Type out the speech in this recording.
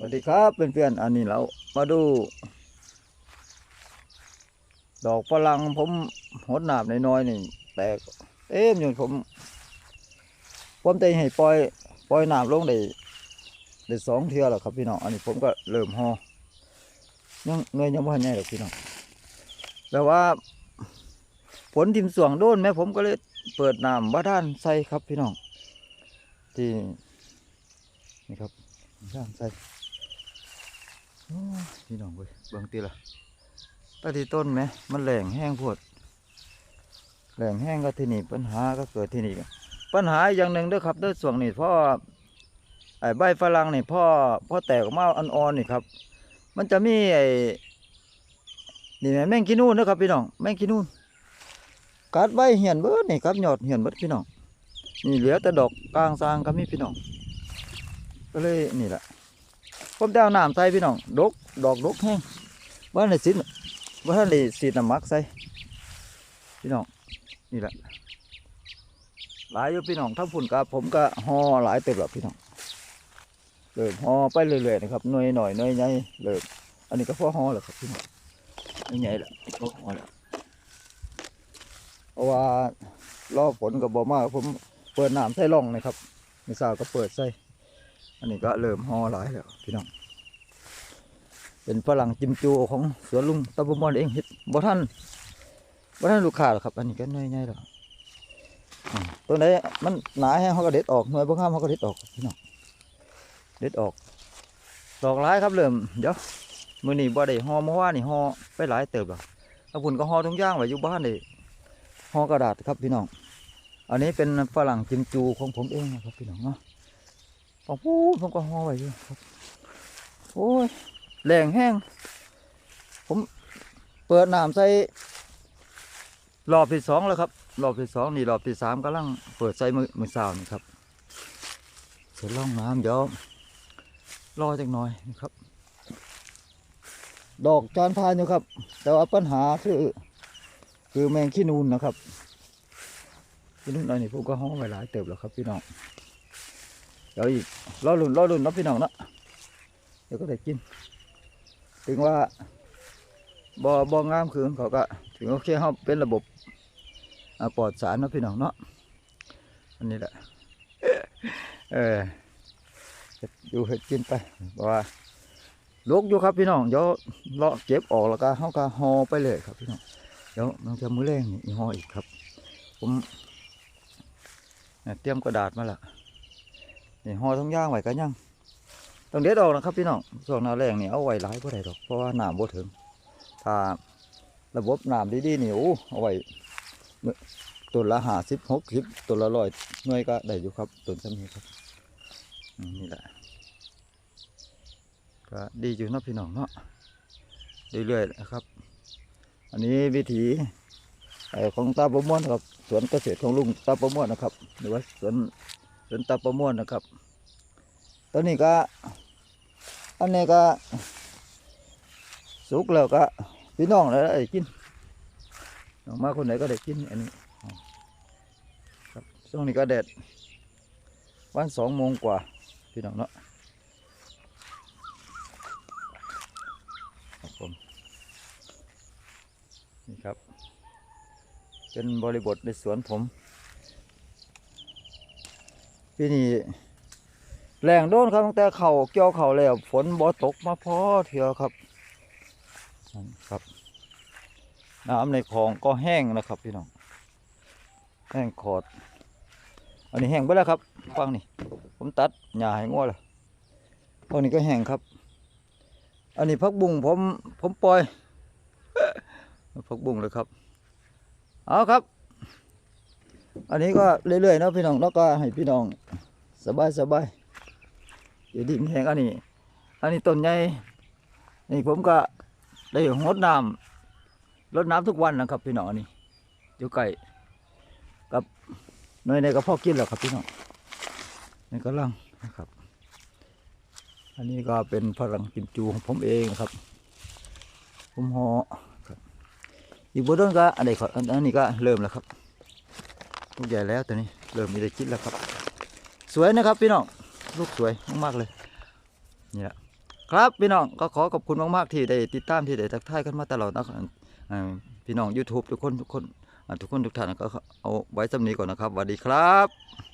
สวัสดีครับเพื่อนๆอันนี้เรามาดู ดอกฝรั่งผมหดหนาบน้อยๆนี่แตกเต็มอยู่ผม ผมได้ให้ปล่อยปล่อยหนาบลงได้ได้สองเทือแล้วครับพี่น้องอันนี้ผมก็เริ่มห่อยังหน่วยยังไม่ทันใหญ่หรอกพี่น้องแต่ว่า ผลทิมสวงโดนไหมผมก็เลยเปิดน้ำบ้าด้านใส่ครับพี่น้องที่นี่ครับด้านใส่ พี่น้องเว้ยเบิ่งตีละตาที่ต้นไหมมันแหลงแห้งโพดแหลงแห้งก็ที่นี่ปัญหาก็เกิดที่นี่ปัญหาอย่างหนึ่งด้วยครับด้วยส่วงนี่พ่อไอ้ใบฝรั่งนี่พ่อพ่อแตกออกมาอ่อนๆนี่ครับ มันจะมีไอ้นี่แม่แมงกินูนนะครับพี่น้องแมงกินูนกัดใบเหียนเบิดนี่ครับยอดเหียนเบิดพี่น้องนี่เหลือแต่ดอกกลางซางก็มีพี่น้อง ก็เลยนี่แหละ ผมจะเอาน้ำใส่พี่น้องดกดอกดกแห้งว่าในสิว่าท่านได้สีน้ำมักใส่พี่น้องนี่แหละหลายอยู่พี่น้องทั้งฝุ่นกับผมก็ห่อหลายเต็มแล้วพี่น้องเริ่มห่อไปเรื่อยๆนะครับหน่อยหน่อยหน่อยใหญ่เริ่มอันนี้ก็พอห่อแล้วครับพี่น้องไม่ใหญ่แล้วก็ห่อแล้วเพราะว่ารอฝนกับบ่มากผมเปิดน้ำใส่ร่องนะครับมีสาวก็เปิดใส่ อันนี้ก็เริ่มห่อหลายแล้วพี่น้อง เป็นฝรั่งจิมจูของสวนลุงตะบุมอนเองเฮ็ดบ่ท่านบ่ท่านลูกค้าหรอครับ อันนี้ก็น้อยๆแล้วอืมตัวไหนมันหนาแห้งเขาก็เด็ดออกหน่วยบ่งามเขาก็เด็ดออกพี่น้อง เด็ดออก ดอกหลายครับเริ่มเดี๋ยวมื้อนี้บ่ได้ห่อเมื่อวานนี่ห่อไปหลายเติบแล้วถ้าพุ่นก็ห่อทุกอย่างไว้อยู่บ้านนี่ห่อกระดาษครับพี่น้อง อันนี้เป็นฝรั่งจิมจูของผมเองนะครับพี่น้องเนาะ ผมพูดผมก็ห่อไว้อยู่ครับโอ้ยแรงแห้ง ผมเปิดน้ำใส่รอบที่สองแล้วครับ รอบที่สองนี่รอบที่สามกำลังเปิดใส่มือมือสาวนี่ครับเสร็จล่องน้ำเดี๋ยวรอจักหน่อยนะครับ ดอกจานพานอยู่ครับ แต่ว่าปัญหาคือ คือแมงขี้นูนนะครับขี้นูนอันนี้ผมก็ห้องไว้หลายเติบแล้วครับพี่น้อง ดี๋ยวอีกรอลุ่นรอลุ่นนาะพี่น้องเนาะเดี๋ยวก็ได้กิน ถึงว่าบ่บ่งามคืนเขาก็ถึงโอเคเขาเป็นระบบปลอดสารนาะพี่น้องเนาะอันนี้แหละเออดอยู่เห็ดกินไปเพราะว่าลกอยู่ครับพี่น้องเดี๋ยวเลาะเก็บออกแล้วก็เขาก็ห่อไปเลยครับพี่น้องเดี๋ยวน้องจะมือแรงนี่ห่ออีกครับ ผมเอ่อเตรียมกระดาษมาละ นี่ห่อทั้งย่างไว้กันยังต้องเด็ดออกนะครับพี่น้องช่วงหน้าแรงนี่เอาไว้หลายบ่ได้ดอกเพราะว่าน้ำบ่ถึง ถ้าระบบน้ำดีๆนี่โอ้เอาไว้ต้นละห้าสิบหกสิบต้นละร้อยหน่วยก็ได้อยู่ครับต้นซ้ำนี้ครับนี่แหละก็ดีอยู่นะพี่น้องเนาะเรื่อยๆนะครับ อันนี้วิถีของตาประมวลครับ สวนเกษตรของลุงตาประมวลนะครับ หรือว่าสวน เป็นตาประมวลนะครับ ตอนนี้ก็ อันนี้ก็ สุกแล้วก็พี่น้องแล้วได้กินน้องมาคนไหนก็ได้กินอันนี้ครับช่วงนี้ก็แดดวันสองโมงกว่าพี่น้องเนาะครับผมนี่ครับเป็นบริบทในสวนผม ปีนี้แรงโดนครับตั้งแต่เขาเกี่ยวเขาแล้ว ฝนบ่ตกมาพอเทียวครับนะครับ น้ำในคลองก็แห้งนะครับพี่น้อง แห้งขอด อันนี้แห้งไปแล้วครับ ฟังนี่ ผมตัดหญ้าให้งัวแล้วตอนนี้ก็แห้งครับ อันนี้พักบุ้งผมผมปล่อยพักบุ้งเลยครับ เอาครับ อันนี้ก็เรื่อยๆนะพี่น้องแล้วก็ให้พี่น้อง สบายสบายอยู่ดีมีแห้งอันนี้ อันนี้ต้นใหญ่นี่ผมก็ได้หดน้ำรดน้ำทุกวันนะครับพี่น้องนนี้อยู่ใกล้กับน่วยในกระเพาะกินแล้วครับพี่น้องนี่ก็ลังนะครับ อันนี้ก็เป็นพลังกิมจูของผมเองครับ ผมห่อครับอีกบนต้นก็อันนี้ก็อันนี้ก็เริ่มแล้วครับลูกใหญ่แล้วตัวนี้เริ่มมีได้คิดแล้วครับ สวยนะครับพี่น้องลูกสวยมากๆเลยนี่แหละครับพี่น้องก็ขอขอบคุณมากๆที่ได้ติดตามที่ได้ทักทายกันมาตลอดนะครับพี่น้อง YouTube ทุกคนทุกคนทุกคนทุกท่านก็เอาไว้สำนีก่อนนะครับสวัสดีครับ